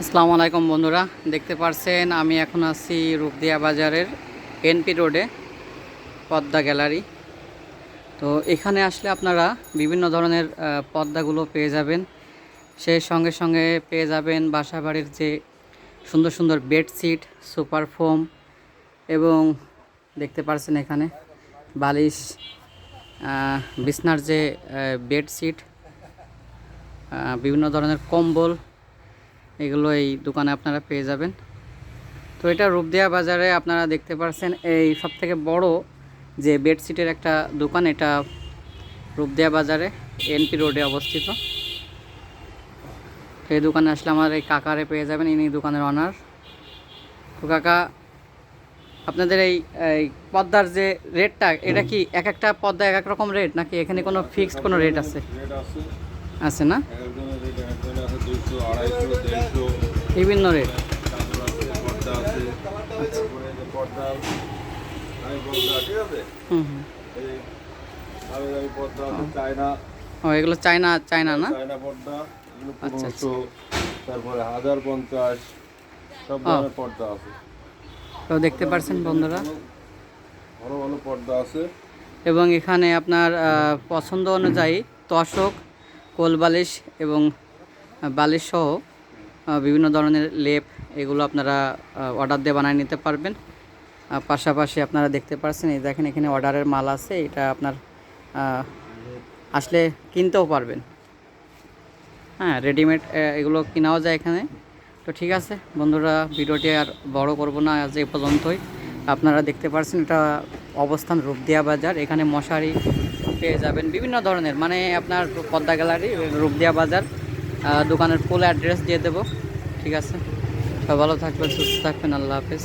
আসসালামু আলাইকুম বন্ধুরা, দেখতে পারছেন, আমি এখন আছি রূপদিয়া বাজারের এনপি রোডে পদ্মা গ্যালারি। তো এখানে আসলে আপনারা বিভিন্ন ধরনের পদ্মাগুলো পেয়ে যাবেন। সেই সঙ্গে সঙ্গে পেয়ে যাবেন বাসাবাড়ির যে সুন্দর সুন্দর বেডশিট, সুপার ফোম, এবং দেখতে পারছেন এখানে বালিশ বিছনার যে বেডশিট বিভিন্ন ধরনের কম্বল, এগুলো এই দোকানে আপনারা পেয়ে যাবেন। তো এটা রূপদিয়া বাজারে আপনারা দেখতে পাচ্ছেন এই সব থেকে বড় যে বেডশিটের একটা দোকান, এটা রূপদিয়া বাজারে, এনপি রোডে অবস্থিত। এই দোকানে আসলে আমার এই কাকারে পেয়ে যাবেন, ইনি দোকানের অনার তো কাকা আপনাদের এই পদ্মার যে রেটটা এটা কি এক একটা পদ্মা এক এক রকম রেট নাকি এখানে কোনো ফিক্সড কোনো রেট আছে? আছে। না? বিভিন্ন রেট। এগুলো চায়না চায়না না? এগুলো আচ্ছা, তারপরে হাজার পঞ্চাশ সব ধরনের পর্দা আছে। তো দেখতে পারছেন বন্ধুরা। ভালো ভালো পর্দা আছে। এবং এখানে আপনার পছন্দ অনুযায়ী তশক কোলবালিশ এবং বালিশ সহ বিভিন্ন ধরনের লেপ এগুলো আপনারা অর্ডার দিয়ে বানিয়ে নিতে পারবেন। পাশাপাশি আপনারা দেখতে পাচ্ছেন এই দেখেন এখানে অর্ডারের মাল আছে এটা আপনার আসলে কিনতেও পারবেন। হ্যাঁ রেডিমেড এগুলো কেনাও যায় এখানে। তো ঠিক আছে, বন্ধুরা, ভিডিওটি আর বড় করব না, আজ এ পর্যন্তই। আপনারা দেখতে পাচ্ছেন এটা অবস্থান রূপদিয়া বাজার, এখানে মশারি পেয়ে যাবেন বিভিন্ন ধরনের মানে আপনার পদ্মা গ্যালারি, রূপদিয়া বাজার দোকানের ফুল অ্যাড্রেস দিয়ে দেব। ঠিক আছে সব ভালো থাকবেন, সুস্থ থাকবেন, আল্লাহ হাফেজ।